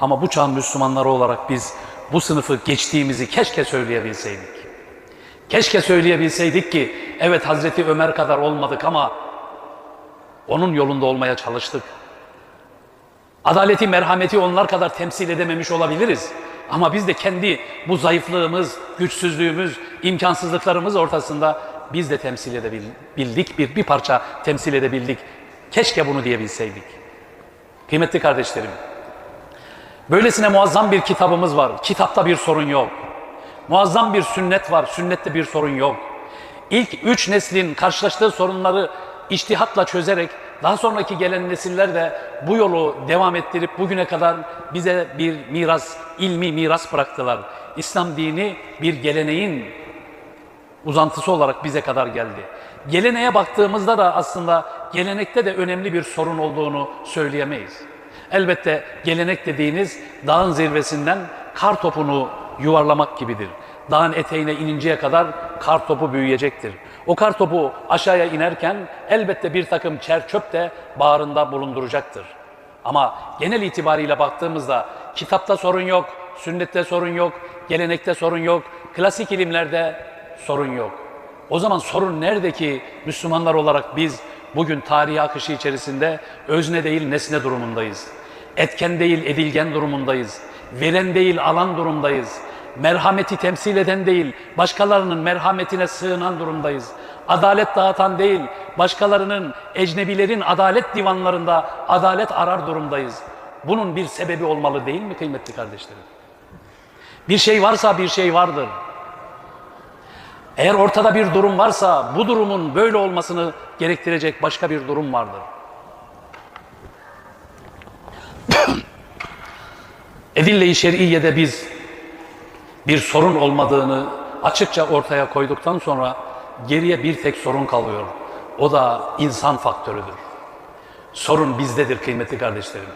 Ama bu çağın Müslümanları olarak biz bu sınıfı geçtiğimizi keşke söyleyebilseydik. Keşke söyleyebilseydik ki evet Hazreti Ömer kadar olmadık ama onun yolunda olmaya çalıştık. Adaleti, merhameti onlar kadar temsil edememiş olabiliriz. Ama biz de kendi bu zayıflığımız, güçsüzlüğümüz, imkansızlıklarımız ortasında biz de temsil edebildik, bir, bir parça temsil edebildik. Keşke bunu diyebilseydik. Kıymetli kardeşlerim, böylesine muazzam bir kitabımız var. Kitapta bir sorun yok. Muazzam bir sünnet var, sünnette bir sorun yok. İlk üç neslin karşılaştığı sorunları iştihatla çözerek daha sonraki gelen nesiller de bu yolu devam ettirip bugüne kadar bize bir miras, ilmi miras bıraktılar. İslam dini bir geleneğin uzantısı olarak bize kadar geldi. Geleneğe baktığımızda da aslında gelenekte de önemli bir sorun olduğunu söyleyemeyiz. Elbette gelenek dediğiniz dağın zirvesinden kar topunu yuvarlamak gibidir. Dağın eteğine ininceye kadar kar topu büyüyecektir. O kar topu aşağıya inerken elbette bir takım çer çöp de bağrında bulunduracaktır. Ama genel itibariyle baktığımızda kitapta sorun yok, sünnette sorun yok, gelenekte sorun yok, klasik ilimlerde sorun yok. O zaman sorun nerede ki Müslümanlar olarak biz bugün tarihi akışı içerisinde özne değil nesne durumundayız. Etken değil edilgen durumundayız. Veren değil alan durumdayız. Merhameti temsil eden değil, başkalarının merhametine sığınan durumdayız. Adalet dağıtan değil, başkalarının, ecnebilerin adalet divanlarında adalet arar durumdayız. Bunun bir sebebi olmalı değil mi kıymetli kardeşlerim? Bir şey varsa bir şey vardır. Eğer ortada bir durum varsa bu durumun böyle olmasını gerektirecek başka bir durum vardır. Edille-i şer'iyede biz bir sorun olmadığını açıkça ortaya koyduktan sonra geriye bir tek sorun kalıyor. O da insan faktörüdür. Sorun bizdedir kıymetli kardeşlerim.